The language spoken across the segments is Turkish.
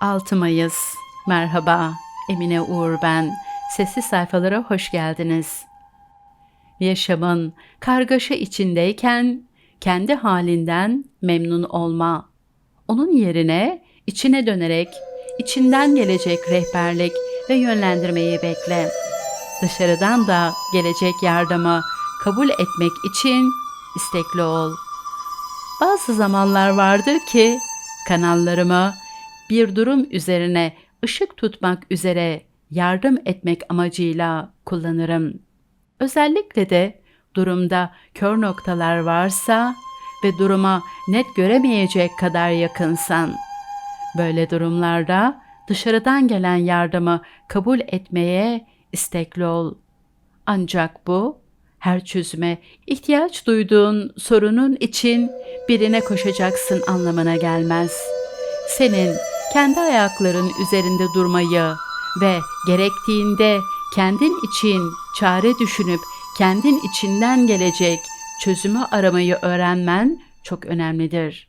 6 Mayıs. Merhaba. Emine Uğur ben. Sesli sayfalara hoş geldiniz. Yaşamın kargaşa içindeyken kendi halinden memnun olma. Onun yerine içine dönerek içinden gelecek rehberlik ve yönlendirmeyi bekle. Dışarıdan da gelecek yardımı kabul etmek için istekli ol. Bazı zamanlar vardır ki kanallarımı bir durum üzerine ışık tutmak üzere yardım etmek amacıyla kullanırım. Özellikle de durumda kör noktalar varsa ve duruma net göremeyecek kadar yakınsan. Böyle durumlarda dışarıdan gelen yardımı kabul etmeye istekli ol. Ancak bu her çözüme ihtiyaç duyduğun sorunun için birine koşacaksın anlamına gelmez. Senin kendi ayakların üzerinde durmayı ve gerektiğinde kendin için çare düşünüp kendin içinden gelecek çözümü aramayı öğrenmen çok önemlidir.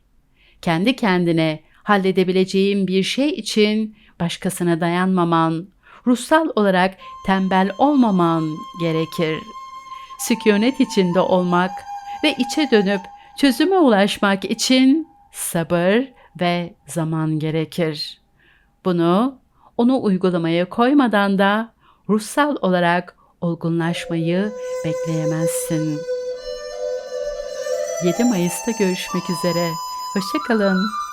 Kendi kendine halledebileceğin bir şey için başkasına dayanmaman, ruhsal olarak tembel olmaman gerekir. Sükunet içinde olmak ve içe dönüp çözüme ulaşmak için sabır ve zaman gerekir. Bunu onu uygulamaya koymadan da ruhsal olarak olgunlaşmayı bekleyemezsin. 7 Mayıs'ta görüşmek üzere. Hoşçakalın.